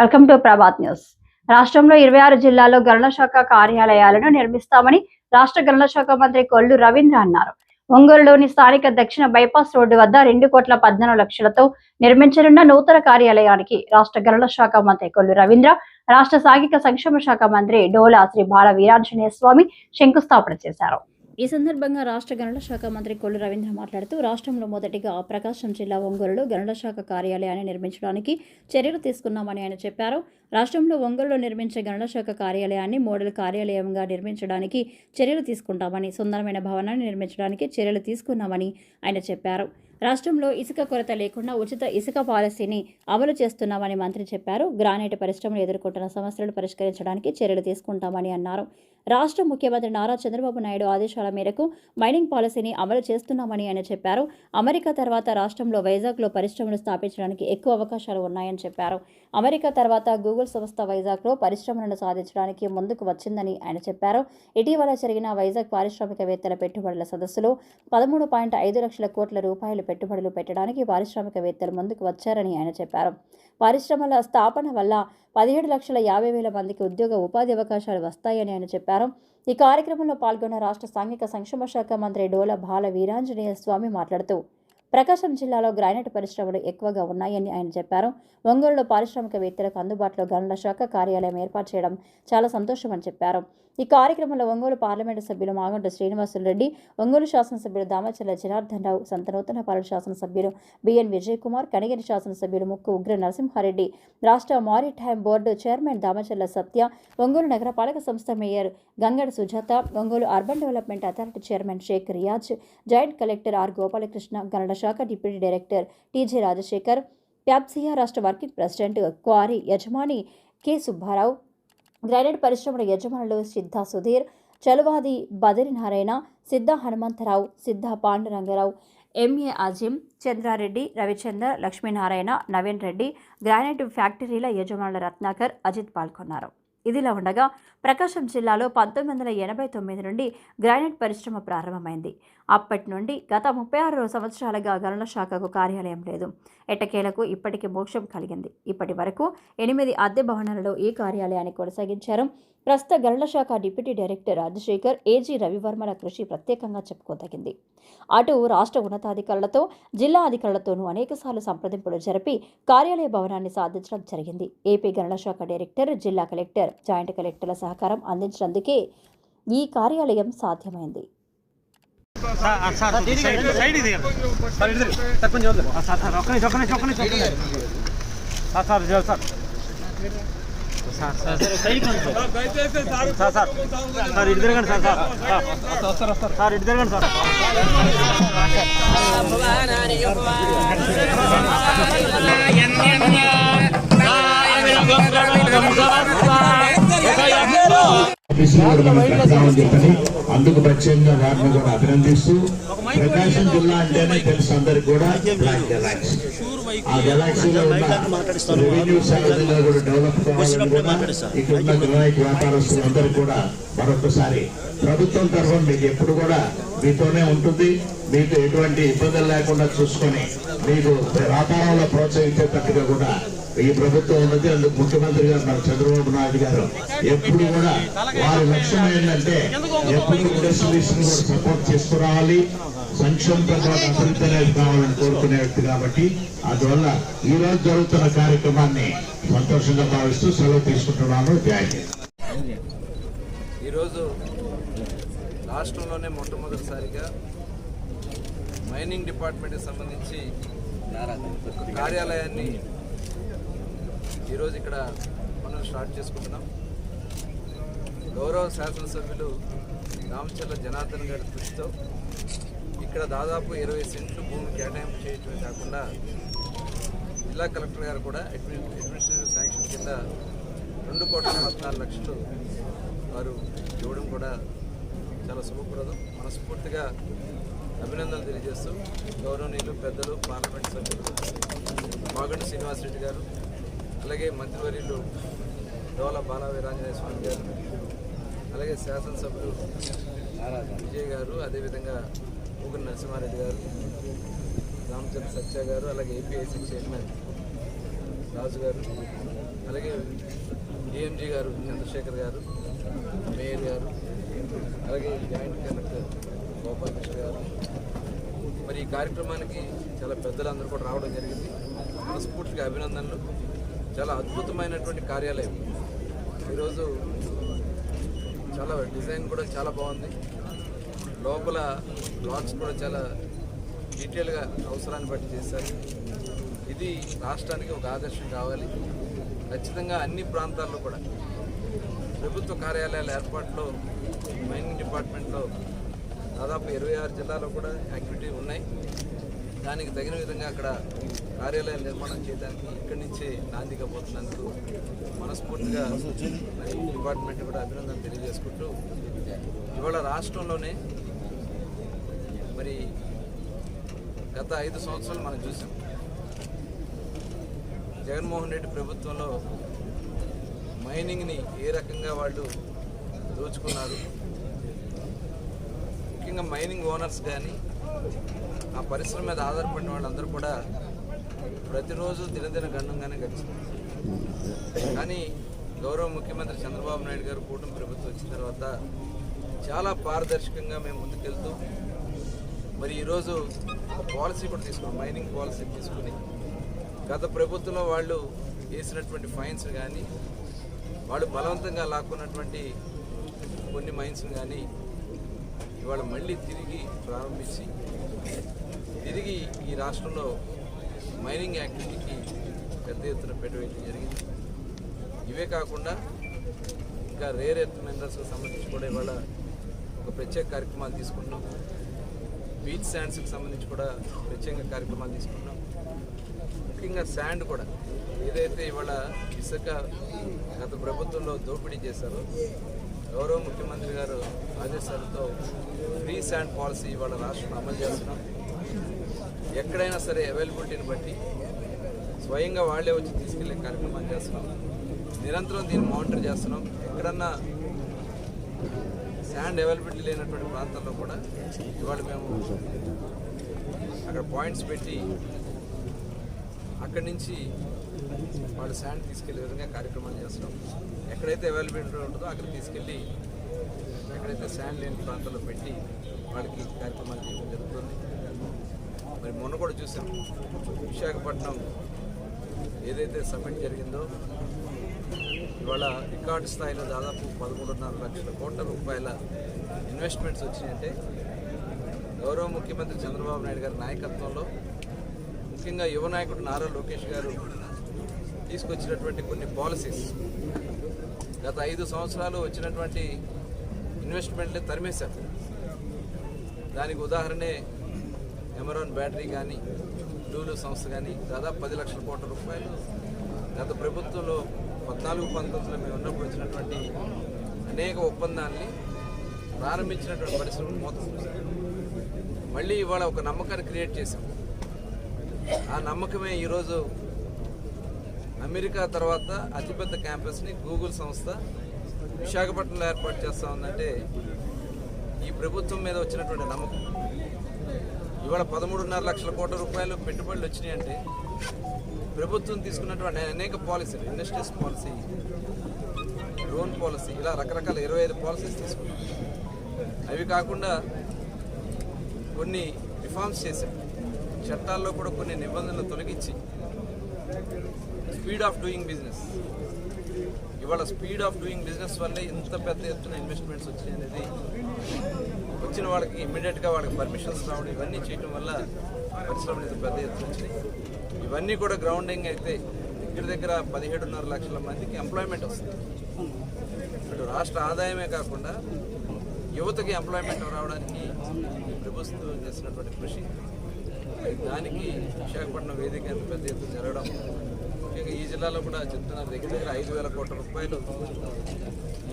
Welcome to Prabhat news. రాష్ట్రంలో ఇరవై ఆరు జిల్లాల్లో గణన శాఖ కార్యాలయాలను నిర్మిస్తామని రాష్ట్ర గణన శాఖ మంత్రి కొల్లు రవీంద్ర అన్నారు. ఒంగోలులోని స్థానిక దక్షిణ బైపాస్ రోడ్డు వద్ద రెండు కోట్ల పద్నాలుగు లక్షలతో నిర్మించనున్న నూతన కార్యాలయానికి రాష్ట్ర గణన శాఖ మంత్రి కొల్లు రవీంద్ర రాష్ట్ర సాంఘిక సంక్షేమ శాఖ మంత్రి డోలా శ్రీ బాల వీరాంజనేయ స్వామి శంకుస్థాపన చేశారు. ఈ సందర్భంగా రాష్ట్ర గణన శాఖ మంత్రి కొల్లు రవీంద్ర మాట్లాడుతూ రాష్ట్రంలో మొదటిగా ప్రకాశం జిల్లా ఒంగోలులో గణన శాఖ కార్యాలయాన్ని నిర్మించడానికి చర్యలు తీసుకున్నామని ఆయన చెప్పారు. రాష్ట్రంలో ఒంగోలులో నిర్మించే గణన శాఖ కార్యాలయాన్ని మోడల్ కార్యాలయంగా నిర్మించడానికి చర్యలు తీసుకుంటామని సుందరమైన భవనాన్ని నిర్మించడానికి చర్యలు తీసుకున్నామని ఆయన చెప్పారు. రాష్ట్రంలో ఇసుక కొరత లేకుండా ఉచిత ఇసుక పాలసీని అమలు చేస్తున్నామని మంత్రి చెప్పారు. గ్రానైట్ పరిశ్రమలు ఎదుర్కొంటున్న సమస్యలను పరిష్కరించడానికి చర్యలు తీసుకుంటామని అన్నారు. రాష్ట్ర ముఖ్యమంత్రి నారా చంద్రబాబు నాయుడు ఆదేశాల మేరకు మైనింగ్ పాలసీని అమలు చేస్తున్నామని ఆయన చెప్పారు. అమెరికా తర్వాత రాష్ట్రంలో వైజాగ్లో పరిశ్రమలు స్థాపించడానికి ఎక్కువ అవకాశాలు ఉన్నాయని చెప్పారు. అమెరికా తర్వాత గూగుల్ సంస్థ వైజాగ్లో పరిశ్రమలను సాధించడానికి ముందుకు వచ్చిందని ఆయన చెప్పారు. ఇటీవల జరిగిన వైజాగ్ పారిశ్రామికవేత్తల పెట్టుబడుల సదస్సులో పదమూడు పాయింట్ ఐదు లక్షల కోట్ల రూపాయలు పెట్టుబడులు పెట్టడానికి పారిశ్రామికవేత్తలు ముందుకు వచ్చారని ఆయన చెప్పారు. పరిశ్రమల స్థాపన వల్ల పదిహేడు లక్షల యాభై వేల మందికి ఉద్యోగ ఉపాధి అవకాశాలు వస్తాయని ఆయన చెప్పారు. ఈ కార్యక్రమంలో పాల్గొన్న రాష్ట్ర సాంఘిక సంక్షేమ శాఖ మంత్రి డోల బాల వీరాంజనేయ స్వామి మాట్లాడుతూ ప్రకాశం జిల్లాలో గ్రానైట్ పరిశ్రమలు ఎక్కువగా ఉన్నాయని ఆయన చెప్పారు. ఒంగోలులో పారిశ్రామికవేత్తలకు అందుబాటులో గనుల శాఖ కార్యాలయం ఏర్పాటు చేయడం చాలా సంతోషమని చెప్పారు. ఈ కార్యక్రమంలో ఒంగోలు పార్లమెంటు సభ్యులు మాగంట శ్రీనివాసులు రెడ్డి ఒంగోలు శాసనసభ్యులు దామచర్ల జనార్దన్ రావు సంతనూతనపాలెం శాసనసభ్యులు బిఎన్ విజయ్ కుమార్ కనిగిరి శాసనసభ్యులు ముక్కు ఉగ్ర నరసింహారెడ్డి రాష్ట్ర maritime board chairman Damacharla Satya Ongole నగరపాలక సంస్థ mayor Gangada Sujatha Ongole urban development authority chairman Sheikh Riyaz joint collector R Gopalakrishna గణన శాఖ డిప్యూటీ డైరెక్టర్ టీజే రాజశేఖర్ ప్యాప్సియా రాష్ట్ర వర్కింగ్ ప్రెసిడెంట్ క్వారీ యజమాని కె సుబ్బారావు గ్రానైట్ పరిశ్రమల యజమానులు సిద్ధ సుధీర్ చలువాది బదరినారాయణ సిద్ధ హనుమంతరావు సిద్ధ పాండురంగరావు ఎంఏ అజిమ్ చంద్రారెడ్డి రవిచందర్ లక్ష్మీనారాయణ నవీన్ రెడ్డి గ్రానైట్ ఫ్యాక్టరీల యజమానుల రత్నాకర్ అజిత్ పాల్గొన్నారు. ఇదిలా ఉండగా ప్రకాశం జిల్లాలో పంతొమ్మిది వందల ఎనభై తొమ్మిది నుండి గ్రానైట్ పరిశ్రమ ప్రారంభమైంది. అప్పటి నుండి గత ముప్పై ఆరు సంవత్సరాలుగా గనుల శాఖకు కార్యాలయం లేదు. ఎట్టకేలకు ఇప్పటికి మోక్షం కలిగింది. ఇప్పటి వరకు ఎనిమిది అద్దె భవనాలలో ఈ కార్యాలయాన్ని కొనసాగించారు. ప్రస్తుత గనుల శాఖ డిప్యూటీ డైరెక్టర్ రాజశేఖర్ ఏజీ రవివర్మల కృషి ప్రత్యేకంగా చెప్పుకోదగింది. అటు రాష్ట్ర ఉన్నతాధికారులతో జిల్లా అధికారులతోనూ అనేకసార్లు సంప్రదింపులు జరిపి కార్యాలయ భవనాన్ని సాధించడం జరిగింది. ఏపీ గనుల శాఖ డైరెక్టర్ జిల్లా కలెక్టర్ జాయింట్ కలెక్టర్ల సహకారం అందించినందుకే ఈ కార్యాలయం సాధ్యమైంది సార్ సార్ సైడ్ సైడ్ ఇది సార్ ఇటు సార్ వదిలేదు సార్ సార్ ఒక్క నిమిషం ఒక్క నిమిషం ఒక్క కూడా మనం చెప్పని అందుకు ప్రత్యేకంగా వారిని కూడా అభినందిస్తూ ప్రకాశం జిల్లా అంటేనే తెలుసు అందరికి కూడా బ్లాక్ గెలాక్సీ ఆ గెలాక్సీలో ఉన్న రెవెన్యూ శాఖలో కూడా డెవలప్ కావాలని కూడా ఇక్కడ ఉన్న గ్రానైట్ వ్యాపారస్తులందరూ కూడా మరొకసారి ప్రభుత్వం తరఫున మీకు ఎప్పుడు కూడా మీతోనే ఉంటుంది. మీకు ఎటువంటి ఇబ్బందులు లేకుండా చూసుకొని మీకు వ్యాపారంలో ప్రోత్సహించేటట్టుగా కూడా ఈ ప్రభుత్వం ఉన్నది. అందుకు ముఖ్యమంత్రి గారు మన చంద్రబాబు నాయుడు గారు ఎప్పుడు కూడా వారి లక్ష్యం ఏంటంటే ఎప్పుడు ఇండస్ట్రీస్ కూడా సపోర్ట్ చేసుకురావాలి. సంక్షేమ పాటు అభివృద్ధి అనేది కావాలని కోరుకునే వ్యక్తి కాబట్టి అందువల్ల ఈ రోజు జరుగుతున్న కార్యక్రమాన్ని సంతోషంగా భావిస్తూ సెలవు తీసుకుంటున్నాను. ఈరోజు రాష్ట్రంలోనే మొట్టమొదటిసారిగా మైనింగ్ డిపార్ట్మెంట్కి సంబంధించి కార్యాలయాన్ని ఈరోజు ఇక్కడ మనం స్టార్ట్ చేసుకుంటున్నాం. గౌరవ శాసనసభ్యులు రామచర్ల జనార్దన్ గారి కృషితో ఇక్కడ దాదాపు ఇరవై సెంట్లు భూమి కేటాయింపు చేయటమే కాకుండా జిల్లా కలెక్టర్ గారు కూడా అడ్మినిస్ట్రేటివ్ శాంక్షన్ కింద రెండు కోట్ల పద్నాలుగు లక్షలు వారు ఇవ్వడం కూడా చాలా శుభప్రదం. మనస్ఫూర్తిగా అభినందనలు తెలియజేస్తూ గౌరవనీయులు పెద్దలు పార్లమెంట్ సభ్యులు మాగంటి శ్రీనివాసరెడ్డి గారు అలాగే మంత్రివర్యులు డోల బాల వీరాంజనేయ స్వామి గారు అలాగే శాసనసభ్యులు విజయ్ గారు అదేవిధంగా ఊగురు నరసింహారెడ్డి గారు రామచంద్ర సత్య గారు అలాగే ఏపీఐసీ చైర్మన్ రాజు గారు అలాగే ఏఎంజీ గారు చంద్రశేఖర్ గారు మేయర్ గారు అలాగే జాయింట్ కలెక్టర్ గోపాలకృష్ణ గారు. మరి ఈ కార్యక్రమానికి చాలా పెద్దలందరూ కూడా రావడం జరిగింది. మనస్ఫూర్తిగా అభినందనలు. చాలా అద్భుతమైనటువంటి కార్యాలయం. ఈరోజు చాలా డిజైన్ కూడా చాలా బాగుంది. లోపల బ్లాక్స్ కూడా చాలా డీటెయిల్గా అవసరాన్ని బట్టి చేశారు. ఇది రాష్ట్రానికి ఒక ఆదర్శం కావాలి. ఖచ్చితంగా అన్ని ప్రాంతాల్లో కూడా ప్రభుత్వ కార్యాలయాల ఏర్పాటులో మైనింగ్ డిపార్ట్మెంట్లో దాదాపు ఇరవై ఆరు జిల్లాలో కూడా యాక్టివిటీ ఉన్నాయి. దానికి తగిన విధంగా అక్కడ కార్యాలయాలు నిర్మాణం చేయడానికి ఇక్కడి నుంచే నాందిగా పోతున్నందుకు మనస్ఫూర్తిగా డిపార్ట్మెంట్ కూడా అభినందన తెలియజేసుకుంటూ ఇవాళ రాష్ట్రంలోనే మరి గత ఐదు సంవత్సరాలు మనం చూసాం. జగన్మోహన్ రెడ్డి ప్రభుత్వంలో మైనింగ్ని ఏ రకంగా వాళ్ళు దోచుకున్నారు. ముఖ్యంగా మైనింగ్ ఓనర్స్ కానీ ఆ పరిశ్రమ మీద ఆధారపడిన వాళ్ళందరూ కూడా ప్రతిరోజు దినదిన గండంగానే గడిచింది. కానీ గౌరవ ముఖ్యమంత్రి చంద్రబాబు నాయుడు గారు కూటమి ప్రభుత్వం వచ్చిన తర్వాత చాలా పారదర్శకంగా మేము ముందుకెళ్తూ మరి ఈరోజు ఒక పాలసీ కూడా తీసుకున్నాం మైనింగ్ పాలసీ తీసుకుని. గత ప్రభుత్వంలో వాళ్ళు వేసినటువంటి ఫైన్స్ కానీ వాళ్ళు బలవంతంగా లాక్కున్నటువంటి కొన్ని మైన్స్ కానీ ఇవాళ మళ్ళీ తిరిగి ప్రారంభించి తిరిగి ఈ రాష్ట్రంలో మైనింగ్ యాక్టివిటీకి పెద్ద ఎత్తున పెట్టుబడి జరిగింది. ఇవే కాకుండా ఇంకా రేర్ ఎర్త్ మినరల్స్కి సంబంధించి కూడా ఇవాళ ఒక ప్రత్యేక కార్యక్రమాలు తీసుకున్నాం బీచ్ శాండ్స్కి సంబంధించి కూడా ప్రత్యేక కార్యక్రమాలు తీసుకున్నాం ముఖ్యంగా శాండ్ కూడా ఏదైతే ఇవాళ ఇసుక గత ప్రభుత్వంలో దోపిడీ చేశారో గౌరవ ముఖ్యమంత్రి గారు ఆదేశాలతో ఫ్రీ శాండ్ పాలసీ ఇవాళ రాష్ట్రం అమలు చేస్తున్నాం. ఎక్కడైనా సరే అవైలబిలిటీని బట్టి స్వయంగా వాళ్ళే వచ్చి తీసుకెళ్ళే కార్యక్రమాలు చేస్తున్నాం. నిరంతరం దీన్ని మానిటర్ చేస్తున్నాం. ఎక్కడన్నా శాండ్ అవైలబిలిటీ లేనటువంటి ప్రాంతాల్లో కూడా ఇవాళ మేము అక్కడ పాయింట్స్ పెట్టి అక్కడి నుంచి వాళ్ళు శాండ్ తీసుకెళ్ళే విధంగా కార్యక్రమాలు చేస్తున్నాం. ఎక్కడైతే అవైలబిలిటీ ఉంటుందో అక్కడ తీసుకెళ్ళి ఎక్కడైతే శాండ్ లేని ప్రాంతాల్లో పెట్టి వాళ్ళకి కార్యక్రమాలు చేయడం జరుగుతుంది. మరి మొన్న కూడా చూసాం. విశాఖపట్నం ఏదైతే సమ్మిట్ జరిగిందో ఇవాళ రికార్డు స్థాయిలో దాదాపు పదమూడున్నర లక్షల కోట్ల రూపాయల ఇన్వెస్ట్మెంట్స్ వచ్చినాయంటే గౌరవ ముఖ్యమంత్రి చంద్రబాబు నాయుడు గారి నాయకత్వంలో ముఖ్యంగా యువ నాయకుడు నారా లోకేష్ గారు తీసుకొచ్చినటువంటి కొన్ని పాలసీస్. గత ఐదు సంవత్సరాలు వచ్చినటువంటి ఇన్వెస్ట్మెంట్లే తరిమేశారు. దానికి ఉదాహరణే ఎమరాన్ బ్యాటరీ కానీ డూలు సంస్థ కానీ దాదాపు పది లక్షల కోట్ల రూపాయలు గత ప్రభుత్వంలో పద్నాలుగు పంతొమ్మిదిలో మేము ఉన్నప్పుడు వచ్చినటువంటి అనేక ఒప్పందాన్ని ప్రారంభించినటువంటి పరిశ్రమలు మొత్తం మళ్ళీ ఇవాళ ఒక నమ్మకాన్ని క్రియేట్ చేశాం. ఆ నమ్మకమే ఈరోజు అమెరికా తర్వాత అతిపెద్ద క్యాంపస్ని గూగుల్ సంస్థ విశాఖపట్నంలో ఏర్పాటు చేస్తా ఉందంటే ఈ ప్రభుత్వం మీద వచ్చినటువంటి నమ్మకం. ఇవాళ పదమూడున్నర లక్షల కోట్ల రూపాయలు పెట్టుబడులు వచ్చినాయంటే ప్రభుత్వం తీసుకున్నటువంటి అనేక పాలసీలు ఇండస్ట్రీస్ పాలసీ లోన్ పాలసీ ఇలా రకరకాల ఇరవై ఐదు పాలసీస్ తీసుకున్నాం. అవి కాకుండా కొన్ని రిఫార్మ్స్ చేశాం. చట్టాల్లో కూడా కొన్ని నిబంధనలు తొలగించి స్పీడ్ ఆఫ్ డూయింగ్ బిజినెస్. ఇవాళ స్పీడ్ ఆఫ్ డూయింగ్ బిజినెస్ వల్లే ఇంత పెద్ద ఎత్తున ఇన్వెస్ట్మెంట్స్ వచ్చాయి అనేది వచ్చిన వాళ్ళకి ఇమ్మీడియట్గా వాళ్ళకి పర్మిషన్స్ రావడం ఇవన్నీ చేయడం వల్ల పరిశ్రమలు ఇంత పెద్ద ఎత్తున వచ్చినాయి. ఇవన్నీ కూడా గ్రౌండింగ్ అయితే దగ్గర దగ్గర పదిహేడున్నర లక్షల మందికి ఎంప్లాయ్మెంట్ వస్తుంది. ఇటు రాష్ట్ర ఆదాయమే కాకుండా యువతకి ఎంప్లాయ్మెంట్ రావడానికి ప్రభుత్వం చేసినటువంటి కృషి. దానికి విశాఖపట్నం వేదిక ఎంత పెద్ద ఎత్తున జరగడం ముఖ్యంగా ఈ జిల్లాలో కూడా చెప్తున్నారు దగ్గర దగ్గర ఐదు వేల కోట్ల రూపాయలు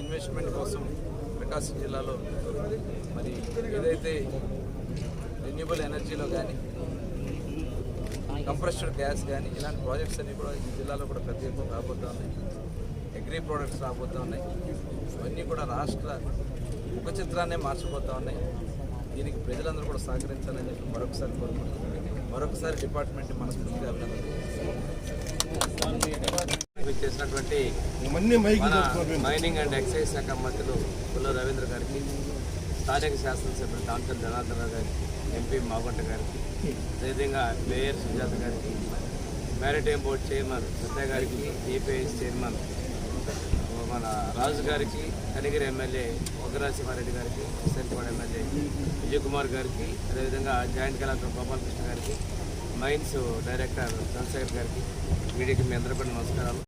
ఇన్వెస్ట్మెంట్ కోసం ప్రకాశం జిల్లాలో మరి ఏదైతే రెన్యూబుల్ ఎనర్జీలో కానీ కంప్రెస్డ్ గ్యాస్ కానీ ఇలాంటి ప్రాజెక్ట్స్ అన్నీ కూడా ఈ జిల్లాలో కూడా పెద్ద ఎక్కువ రాబోతూ ఉన్నాయి అగ్రి ప్రోడక్ట్స్ రాబోతూ ఉన్నాయి ఇవన్నీ కూడా రాష్ట్ర ముఖ చిత్రాన్నే మార్చిపోతూ ఉన్నాయి. దీనికి ప్రజలందరూ కూడా సహకరించాలని చెప్పి మరొకసారి కోరుకుంటున్నాను. మరొకసారి డిపార్ట్మెంట్ మనస్ఫూర్తిగా అభినందనలు చేసినటువంటి మన మైనింగ్ అండ్ ఎక్సైజ్ శాఖ మంత్రులు పుల్ల రవీంద్ర గారికి స్థానిక శాసనసభ్యులు డాక్టర్ జనార్దన్ రావు గారికి ఎంపీ మాగొంట గారికి అదేవిధంగా మేయర్ సుజాత గారికి మ్యారిటైమ్ బోర్డ్ చైర్మన్ సత్య గారికి ఈపీఎస్ చైర్మన్ మన రాజు గారికి కనిగిరి ఎమ్మెల్యే ఉగ్రనరసింహారెడ్డి గారికి హుస్సేన్పాడు ఎమ్మెల్యే విజయ్ కుమార్ గారికి అదేవిధంగా జాయింట్ కలెక్టర్ గోపాలకృష్ణ గారికి మైన్స్ డైరెక్టర్ చంద్రశేఖర్ గారికి మీడియాకి మీ అందరూ కూడా నమస్కారాలు.